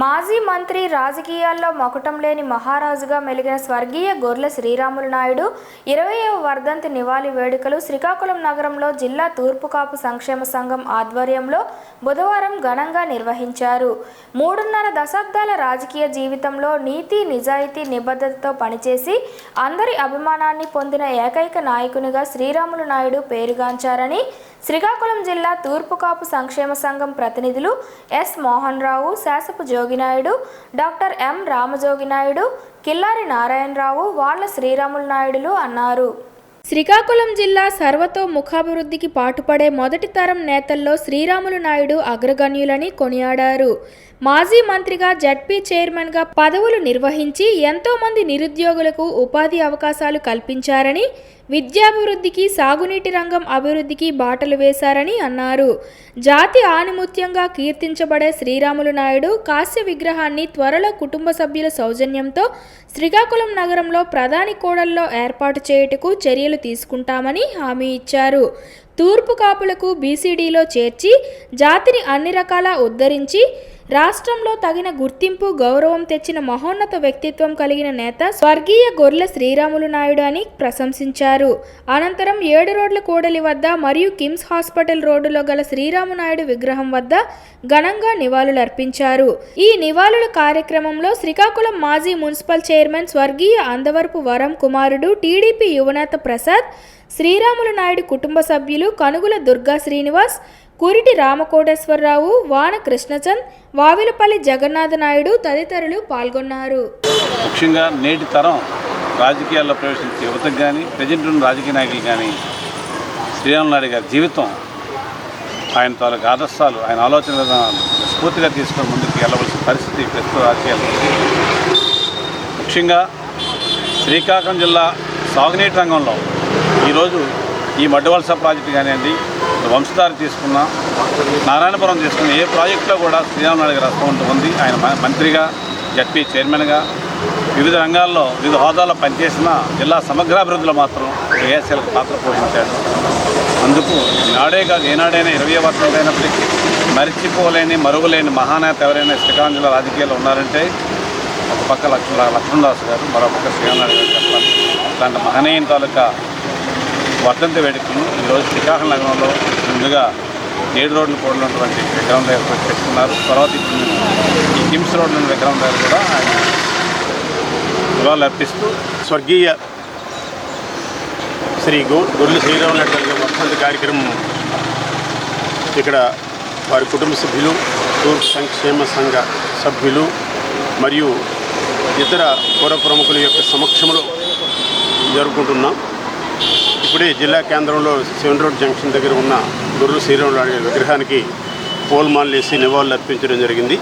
మాజీ మంత్రి రాజకీయాల్లో మొకటం లేని మహారాజుగా మెలిగిన స్వర్గీయ గొర్ల శ్రీరాములు నాయుడు ఇరవయవ వర్ధంతి నివాళి వేడుకలు శ్రీకాకుళం నగరంలో జిల్లా తూర్పు కాపు సంక్షేమ సంఘం ఆధ్వర్యంలో బుధవారం ఘనంగా నిర్వహించారు. మూడున్నర దశాబ్దాల రాజకీయ జీవితంలో నీతి నిజాయితీ నిబద్ధతతో పనిచేసి అందరి అభిమానాన్ని పొందిన ఏకైక నాయకునిగా శ్రీరాములు నాయుడు పేరుగాంచారని శ్రీకాకుళం జిల్లా తూర్పు కాపు సంక్షేమ సంఘం ప్రతినిధులు S Mohan Rao Sasapu Jogi Naidu doctor M Rama Jogi Naidu Killari Narayana Rao Valla Sriramulu నాయుడులు అన్నారు. శ్రీకాకుళం జిల్లా సర్వతో ముఖాభివృద్ధికి పాటుపడే మొదటి తరం నేతల్లో శ్రీరాములు నాయుడు అగ్రగణ్యులని కొనియాడారు. మాజీ మంత్రిగా జడ్పీ చైర్మన్గా పదవులు నిర్వహించి ఎంతోమంది నిరుద్యోగులకు ఉపాధి అవకాశాలు కల్పించారని విద్యాభివృద్ధికి సాగునీటి రంగం అభివృద్ధికి బాటలు వేశారని అన్నారు. జాతి ఆనిముత్యంగా కీర్తించబడే శ్రీరాములు నాయుడు కాశ్య విగ్రహాన్ని త్వరలో కుటుంబ సభ్యుల సౌజన్యంతో శ్రీకాకుళం నగరంలో ప్రధాని కోడల్లో ఏర్పాటు చేయుటకు చర్యలు తీసుకుంటామని హామీ ఇచ్చారు. తూర్పు కాపులకు బీసీడీలో చేర్చి జాతిని అన్ని రకాల ఉద్ధరించి రాష్ట్రంలో తగిన గుర్తింపు గౌరవం తెచ్చిన మహోన్నత వ్యక్తిత్వం కలిగిన నేత స్వర్గీయ గొర్రెల శ్రీరాములు నాయుడు అని ప్రశంసించారు. అనంతరం ఏడు రోడ్ల కూడలి వద్ద మరియు కిమ్స్ హాస్పిటల్ రోడ్డులో గల శ్రీరాము నాయుడు విగ్రహం వద్ద ఘనంగా నివాళులర్పించారు. ఈ నివాళుల కార్యక్రమంలో శ్రీకాకుళం మాజీ మున్సిపల్ చైర్మన్ స్వర్గీయ అందవరపు వరం కుమారుడు టీడీపీ యువనేత ప్రసాద్ శ్రీరాములు నాయుడు కుటుంబ సభ్యులు కనుగుల దుర్గా శ్రీనివాస్ కురిటి రామకోటేశ్వరరావు వాన కృష్ణచంద్ వావిలపల్లి జగన్నాథ నాయుడు తదితరులు పాల్గొన్నారు. ముఖ్యంగా నేటి తరం రాజకీయాల్లో ప్రవేశించే యువతకు కానీ ప్రజెంట్ ఉన్న రాజకీయ నాయకులు కానీ శ్రీరామ్ నాయుడు గారి జీవితం ఆయన తాలూకు ఆదర్శాలు ఆయన ఆలోచన విధానాలు స్ఫూర్తిగా తీసుకొని ముందుకు వెళ్ళవలసిన పరిస్థితి ప్రస్తుత రాజకీయాల్లో ముఖ్యంగా శ్రీకాకుళం జిల్లా సాగునీటి రంగంలో ఈరోజు ఈ మడ్డవలస ప్రాజెక్టు కానివ్వండి వంశధార తీసుకున్న నారాయణపురం తీసుకున్న ఏ ప్రాజెక్టులో కూడా శ్రీరామ్ నాయుడు గారి హస్తం ఉంది. ఆయన మ- మంత్రిగా జడ్పీ చైర్మన్గా వివిధ రంగాల్లో వివిధ హోదాల్లో పనిచేసిన జిల్లా సమగ్రాభివృద్ధిలో మాత్రం ఏఎస్ఎల్కి పాత్ర పోషించాడు. అందుకు నాడే కాదు ఏనాడైనా ఇరవై వర్షాలు అయినప్పటికీ మరిచిపోలేని మరుగులేని మహానేత ఎవరైనా శ్రీకాకుళం జిల్లా రాజకీయాల్లో ఉన్నారంటే ఒక పక్క లక్ష్మణ లక్ష్మణదాస్ గారు మరో పక్క శ్రీరామనాయుడు గారు చెప్పాలి. అట్లాంటి మహనీయం తాలూకా వర్ధంతి వేడుకలను ఈరోజు శ్రీకాకుళం నగరంలో ముందుగా ఏడు రోడ్లు కూడినటువంటి విగ్రహం దగ్గర పెట్టుకున్నారు. తర్వాత ఇప్పుడు ఈ కిమ్స్ రోడ్ల విగ్రహం దగ్గర కూడా ఆయన నివాళులు అర్పిస్తూ స్వర్గీయ శ్రీ గో గొర్రెలు శ్రీరామనాయుడు గారి వర్ధంతి కార్యక్రమం ఇక్కడ వారి కుటుంబ సభ్యులు తూర్పు సంక్షేమ సంఘ సభ్యులు మరియు ఇతర పౌర ప్రముఖుల యొక్క సమక్షంలో జరుపుకుంటున్నాం. ఇప్పుడే జిల్లా కేంద్రంలో సెవెన్ రోడ్ జంక్షన్ దగ్గర ఉన్న గుర్రు శ్రీరామనాయుడు విగ్రహానికి పూలమాలలు వేసి నివాళులు అర్పించడం జరిగింది.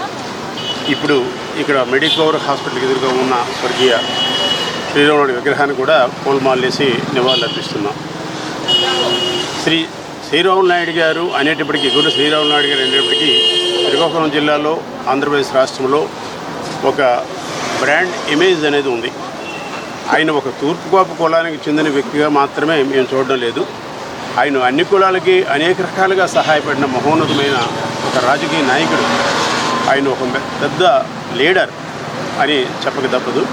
ఇప్పుడు ఇక్కడ మెడికోవర్ హాస్పిటల్ ఎదురుగా ఉన్న స్వర్గీయ శ్రీరాముడి విగ్రహాన్ని కూడా పూలమాలలు వేసి నివాళులు అర్పిస్తున్నాం. శ్రీ శ్రీరాములు నాయుడు గారు అనేటప్పటికీ గురు శ్రీరాములు నాయుడు గారు అనేటప్పటికీ శ్రీకాకుళం జిల్లాలో ఆంధ్రప్రదేశ్ రాష్ట్రంలో ఒక బ్రాండ్ ఇమేజ్ అనేది ఉంది. ఆయన ఒక తూర్పుగోపు కులానికి చెందిన వ్యక్తిగా మాత్రమే మేము చూడడం లేదు. ఆయన అన్ని కులాలకి అనేక రకాలుగా సహాయపడిన మహోన్నతమైన ఒక రాజకీయ నాయకుడు. ఆయన ఒక పెద్ద లీడర్ అని చెప్పక తప్పదు.